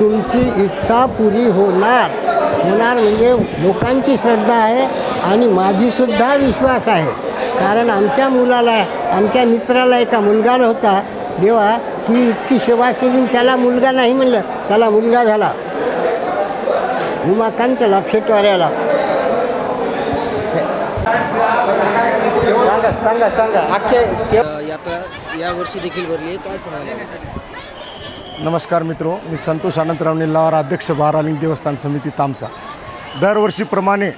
तुमची इच्छा पुरी होणार. होणार म्हणजे लोकांची श्रद्धा आहे आणि माझीसुद्धा विश्वास आहे. कारण आमच्या मुलाला आमच्या मित्राला एका मुलगा नव्हता. देवा ही इतकी सेवा करून त्याला मुलगा नाही म्हणलं त्याला मुलगा झाला. उमाकांत लापशेटवाऱ्याला. सांगा सांगा सांगा. अख्खे यात्रा यावर्षी देखील भरली आहे. काय सांगाल? नमस्कार मित्रो मी संतोष अनंतराव निल्लावार अध्यक्ष बारालिंग देवस्थान समिती तामसा. दरवर्षीप्रमाणे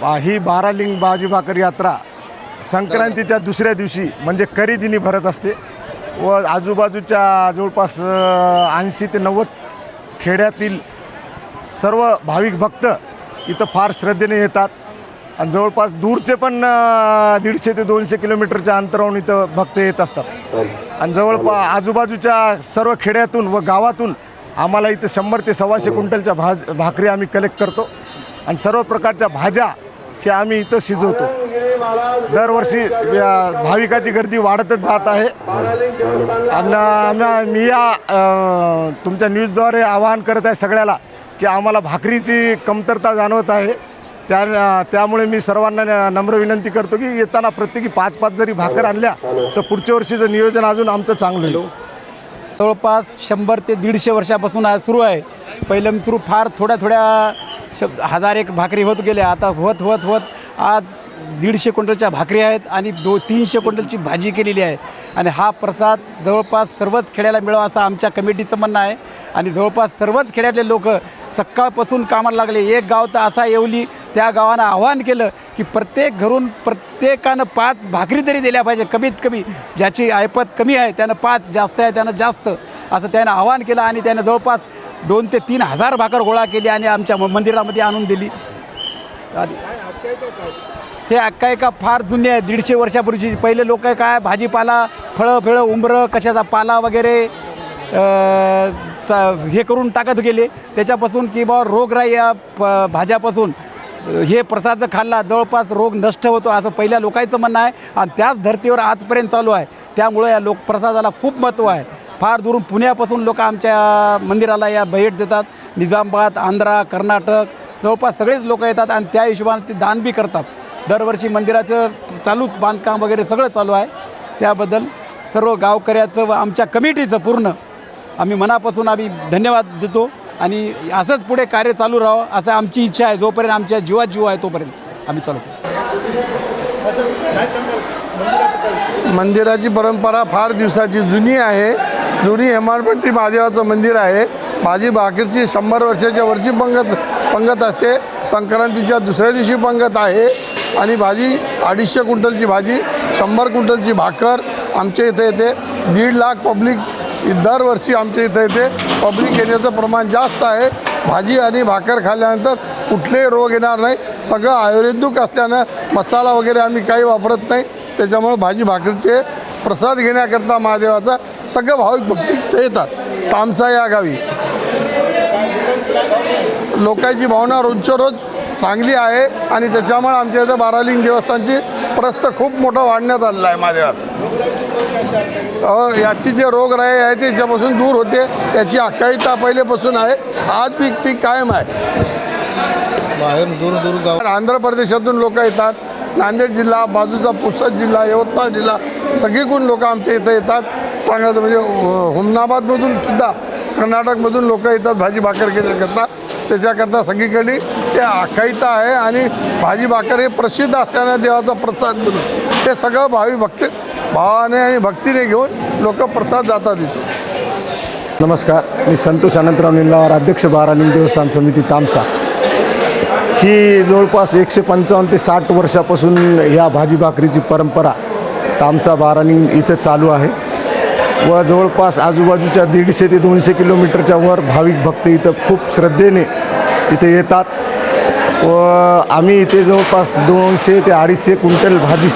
बा ही बारालिंग बाजी भाकर यात्रा संक्रांतीच्या दुसऱ्या दिवशी म्हणजे करीदिनी भरत असते व आजूबाजूच्या जवळपास ऐंशी ते नव्वद खेड्यातील सर्व भाविक भक्त इथं फार श्रद्धेने येतात. आणि जवळपास दूरचे पण दीडशे ते दोनशे किलोमीटरच्या अंतरावरून इथं भक्त येत असतात. आणि जवळपास आजूबाजूच्या सर्व खेड्यातून व गावातून आम्हाला इथं शंभर ते सव्वाशे क्विंटलच्या भाज भाकरी आम्ही कलेक्ट करतो. आणि सर्व प्रकारच्या भाज्या हे आम्ही इथं शिजवतो. दरवर्षी भाविकाची गर्दी वाढतच जात आहे. आणि आम्ही मी या तुमच्या न्यूजद्वारे आवाहन करत आहे सगळ्याला की आम्हाला भाकरीची कमतरता जाणवत आहे. त्या त्यामुळे मी सर्वांना न- नम्र विनंती करतो की येताना प्रत्येकी पाच पाच जरी भाकर आणल्या तर पुढच्या वर्षीचं नियोजन अजून आमचं चांगलं होईल. जवळपास शंभर ते दीडशे वर्षापासून आज सुरू आहे. पहिलं मी सुरू फार थोड्या थोड्या शब हजार एक भाकरी होत गेल्या. आता होत होत होत आज दीडशे क्विंटलच्या भाकरी आहेत आणि दो तीनशे क्विंटलची भाजी केलेली आहे. आणि हा प्रसाद जवळपास सर्वच खेड्याला मिळावा असं आमच्या कमिटीचं म्हणणं आहे. आणि जवळपास सर्वच खेड्यातले लोक सकाळपासून कामाला लागले. एक गाव तर असा येवली त्या गावानं आव्हान केलं की प्रत्येक घरून प्रत्येकानं पाच भाकरी तरी दिल्या पाहिजे कमीत कमी. ज्याची ऐपत कमी आहे त्यानं पाच जास्त आहे त्यानं जास्त. असं त्यानं आव्हान केलं आणि त्यानं जवळपास दोन ते तीन हजार भाकर गोळा केली आणि आमच्या मंदिरामध्ये आणून दिली. हे अक्कायका फार जुनी आहे दीडशे वर्षापूर्वीची. पहिले लोक काय भाजीपाला फळं फिळं उंबरं कशाचा पाला वगैरे चा- हे करून टाकत गेले. त्याच्यापासून की बा रोगराई या प- भाज्यापासून. हे प्रसाद खाल्ला जवळपास रोग नष्ट होतो असं पहिल्या लोकांचं म्हणणं आहे आणि त्याच धर्तीवर आजपर्यंत चालू आहे. त्यामुळे या लोक प्रसादाला खूप महत्त्व आहे. फार दुरून पुण्यापासून लोक आमच्या मंदिराला या भेट देतात. निजामाबाद आंध्रा कर्नाटक जवळपास सगळेच लोक येतात आणि त्या हिशोबाने ते दान बी करतात. दरवर्षी मंदिराचं चालू बांधकाम वगैरे सगळं चालू आहे. त्याबद्दल सर्व गावकऱ्याचं व आमच्या कमिटीचं पूर्ण आम्ही मनापासून आम्ही धन्यवाद देतो. आणि असंच पुढे कार्य चालू राहावं असं आमची इच्छा आहे. जोपर्यंत आमच्या जीवात जीव आहे तोपर्यंत आम्ही चालू मंदिराची परंपरा फार दिवसाची जुनी आहे. जुनी हेमाडपंथी महादेवाचं मंदिर आहे. भाजी भाकरीची शंभर वर्षाच्या वरची पंगत पंगत असते. संक्रांतीच्या दुसऱ्या दिवशी पंगत आहे. आणि भाजी अडीचशे क्विंटलची भाजी शंभर क्विंटलची भाकर आमच्या इथे येते. दीड लाख पब्लिक दरवर्षी आमच्या इथं येते पब्लिक येण्याचं प्रमाण जास्त आहे. भाजी आणि भाकर खाल्ल्यानंतर कुठलेही रोग येणार नाही. सगळं आयुर्वेदिक असल्यानं मसाला वगैरे आम्ही काही वापरत नाही. त्याच्यामुळे भाजी भाकरीचे प्रसाद घेण्याकरता महादेवाचा सगळं भाविक भक्ती येतात. तामसा या गावी. लोकांची भावना रोजच्या रोज चांगली आहे आणि त्याच्यामुळे आमच्या इथं बारालिंग देवस्थानची प्रस्थ खूप मोठं वाढण्यात आलेलं आहे महादेवाचं याची जे रोगराई आहे ते याच्यापासून दूर होते याची आख्यायिका पहिलेपासून आहे. आज बी ती कायम आहे. बाहेर दूर दूर गाव आंध्र प्रदेशातून लोक येतात नांदेड जिल्हा बाजूचा पुसद जिल्हा यवतमाळ जिल्हा सगळीकडून लोक आमच्या इथं येतात. सांगायचं म्हणजे हुमनाबादमधून सुद्धा कर्नाटकमधून लोक येतात भाजी भाकर घेण्याकरता त्याच्याकरता सगळीकडे ते आखायिता आहे आणि भाजी भाकर हे प्रसिद्ध असल्यानं देवाचा प्रसाद म्हणून. हे सगळं भावी भक्ती भावाने आणि भक्तीने घेऊन लोक प्रसाद जातात इथे. नमस्कार. मी संतोष अनंतराव निल्लावार अध्यक्ष बारालिंग देवस्थान समिती तामसा. ही जवळपास एकशे पंचावन्न ते साठ वर्षापासून ह्या भाजी भाकरीची परंपरा तामसा बारालिंग इथं चालू आहे. व जवळपास आजूबाजूच्या दीडशे ते दोनशे किलोमीटरच्या वर भाविक भक्त इथं खूप श्रद्धेने इथे येतात. व आम्ही इथे जवळपास दोनशे ते अडीचशे क्विंटल भाजी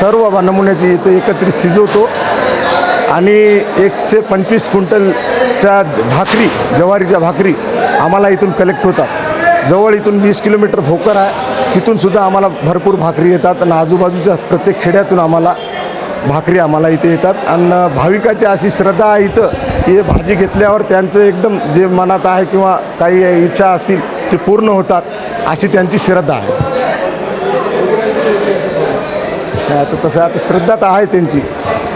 सर्व नमुन्याची इथे एकत्रित शिजवतो. आणि एकशे पंचवीस क्विंटलच्या भाकरी ज्वारीच्या भाकरी आम्हाला इथून कलेक्ट होतात. जवळ इथून वीस किलोमीटर भोकर आहे. तिथूनसुद्धा आम्हाला भरपूर भाकरी येतात. आणि आजूबाजूच्या प्रत्येक खेड्यातून आम्हाला भाकरी आम्हाला इथे येतात. आणि भाविकाची अशी श्रद्धा आहे इथं की हे भाजी घेतल्यावर त्यांचं एकदम जे मनात आहे किंवा काही इच्छा असतील ते पूर्ण होतात अशी त्यांची श्रद्धा आहे. आता तसं आता श्रद्धा तर आहे त्यांची.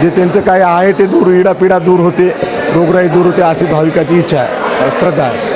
जे त्यांचं काय आहे ते दूर इडापिडा दूर होते रोगराई दूर होते अशी भाविकाची इच्छा आहे श्रद्धा आहे.